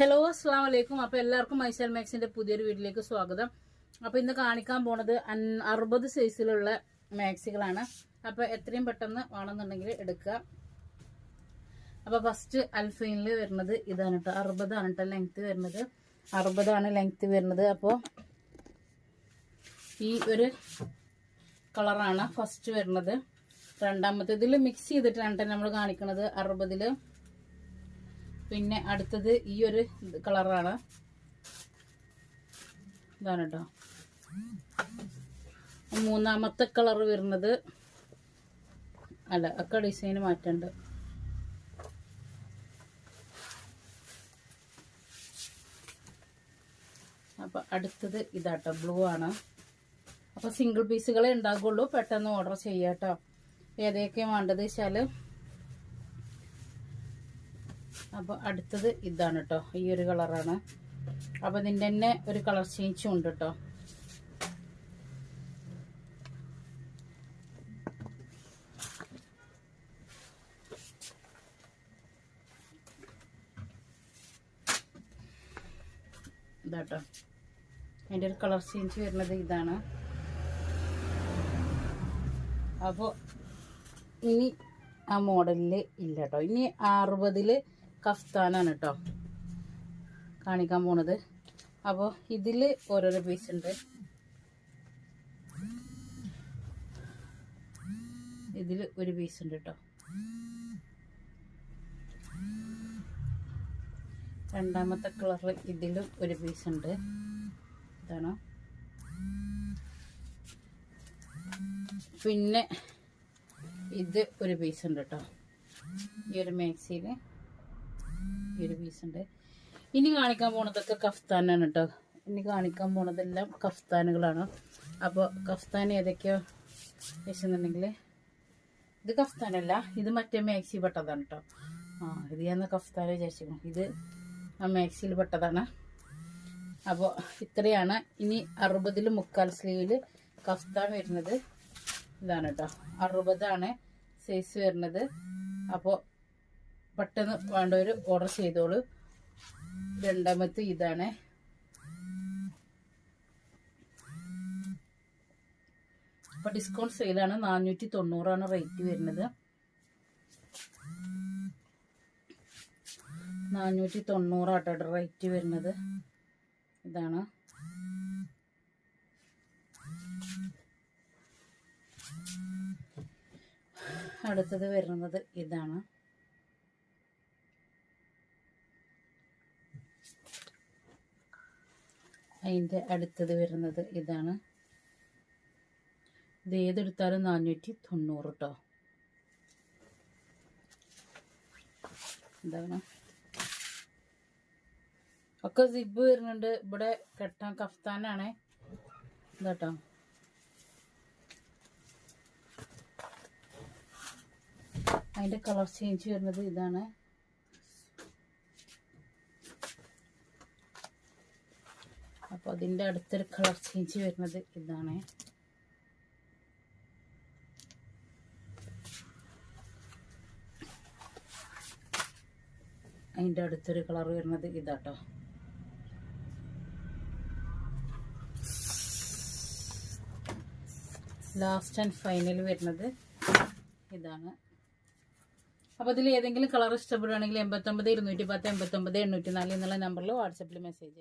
Hello അസ്സാം വലൈക്കും അപ്പോൾ എല്ലാവർക്കും മൈസൽ മാക്സിന്റെ പുതിയൊരു വീട്ടിലേക്ക് സ്വാഗതം. അപ്പോൾ ഇന്ന് കാണിക്കാൻ പോണത് അറുപത് സൈസിലുള്ള മാക്സികളാണ്. അപ്പോൾ എത്രയും പെട്ടെന്ന് വേണമെന്നുണ്ടെങ്കിൽ എടുക്കുക. അപ്പോൾ ഫസ്റ്റ് അൽഫൈനിൽ വരുന്നത് ഇതാണ് കേട്ടോ അറുപതാണ് കേട്ടോ ലെങ്ത് വരുന്നത്. അറുപതാണ് ലെങ്ത് വരുന്നത്. അപ്പോൾ ഈ ഒരു കളറാണ് ഫസ്റ്റ് വരുന്നത്. രണ്ടാമത്തെ ഇതിൽ മിക്സ് ചെയ്തിട്ടാണ് നമ്മൾ കാണിക്കുന്നത് അറുപതിൽ പിന്നെ അടുത്തത് ഈ ഒരു കളറാണ്. ഇതാണ് കേട്ടോ മൂന്നാമത്തെ കളർ വരുന്നത് അല്ല ഒക്കെ ഡിസൈന് മാറ്റണ്ട്. അപ്പോൾ അടുത്തത് ഇതാട്ടോ ബ്ലൂ ആണ്. അപ്പോൾ സിംഗിൾ പീസുകളെ ഉണ്ടാകുള്ളൂ പെട്ടെന്ന് ഓർഡർ ചെയ്യാട്ടോ. ഏതൊക്കെയാണ് വേണ്ടത് വെച്ചാൽ അപ്പോൾ അടുത്തത് ഇതാണ് കേട്ടോ ഈ ഒരു കളറാണ് അപ്പോൾ ഇതിന്റെ തന്നെ ഒരു കളർ ചേഞ്ചും ഉണ്ട് കേട്ടോ ഇതാട്ടോ അതിന്റെ ഒരു കളർ ചേഞ്ച് വരുന്നത് ഇതാണ്. അപ്പോൾ ഇനി ആ മോഡലിൽ ഇല്ല കേട്ടോ ഇനി അറുപതിൽ കഫ്താനാണ് കേട്ടോ കാണിക്കാൻ പോണത്. അപ്പോൾ ഇതിൽ ഓരോരോ പീസ് ഉണ്ട്. ഇതിൽ ഒരു പീസ് ഉണ്ട് കേട്ടോ രണ്ടാമത്തെ കളറിൽ ഇതിലും ഒരു പീസ് ഉണ്ട്. ഇതാണ്? പിന്നെ ഇത് ഒരു പീസ് ഉണ്ട് കേട്ടോ ഈ ഒരു മാക്സിയിൽ ഈ പീസ് ഉണ്ട്. ഇനി കാണിക്കാൻ പോണതൊക്കെ കഫ്താനാണ് കേട്ടോ ഇനി കാണിക്കാൻ പോണതെല്ലാം കഫ്താനുകളാണ്. അപ്പോൾ കഫ്താൻ ഏതൊക്കെയോ വെച്ചെന്നുണ്ടെങ്കിൽ ഇത് കഫ്താനല്ല ഇത് മറ്റേ മാക്സി പെട്ടതാണ് കേട്ടോ ആ ഇത് ഞാൻ കഫ്താൻ വിചാരിച്ചിരുന്നു ഇത് ആ മാക്സിയിൽ പെട്ടതാണ്. അപ്പോൾ ഇത്രയാണ്. ഇനി അറുപതിൽ മുക്കാൽ സ്ലീവിൽ കഫ്താൻ വരുന്നത്. ഇതാണ് കേട്ടോ അറുപതാണ് സൈസ് വരുന്നത്. അപ്പോൾ പെട്ടെന്ന് വേണ്ടവർ ഓർഡർ ചെയ്തോളൂ. രണ്ടാമത്തെ ഇതാണ്. അപ്പോൾ ഡിസ്കൗണ്ട് സെയിലാണ് നാനൂറ്റി തൊണ്ണൂറാണ് റേറ്റ് വരുന്നത്. നാനൂറ്റി തൊണ്ണൂറാട്ടോ റേറ്റ് വരുന്നത്. ഇതാണ്. അടുത്തത് വരുന്നത് ഇതാണ്. അതിന്റെ അടുത്തത് വരുന്നത് ഇതാണ്. ഇത് ഏതെടുത്താലും നാനൂറ്റി തൊണ്ണൂറ് കേട്ടോ എന്താണ് ഒക്കെ സിബ് വരുന്നുണ്ട്. ഇവിടെ കെട്ടാൻ കഫ്താനാണ്. ഇതാട്ടോ. അതിന്റെ കളർ ചേഞ്ച് വരുന്നത് ഇതാണ്. അപ്പോൾ അതിന്റെ അടുത്തൊരു കളർ ചേഞ്ച് വരുന്നത് ഇതാണ്. അതിന്റെ അടുത്തൊരു കളർ വരുന്നത് ഇതാട്ടോ. ലാസ്റ്റ് ആൻഡ് ഫൈനൽ വരുന്നത് ഇതാണ്. അപ്പോൾ ഇതിൽ ഏതെങ്കിലും കളർ ഇഷ്ടപ്പെടുകയാണെങ്കിൽ എൺപത്തൊമ്പത് ഇരുന്നൂറ്റി പത്ത് എൺപത്തൊമ്പത് എണ്ണൂറ്റി നാല് എന്നുള്ള നമ്പറിൽ വാട്സപ്പിൽ മെസ്സേജ്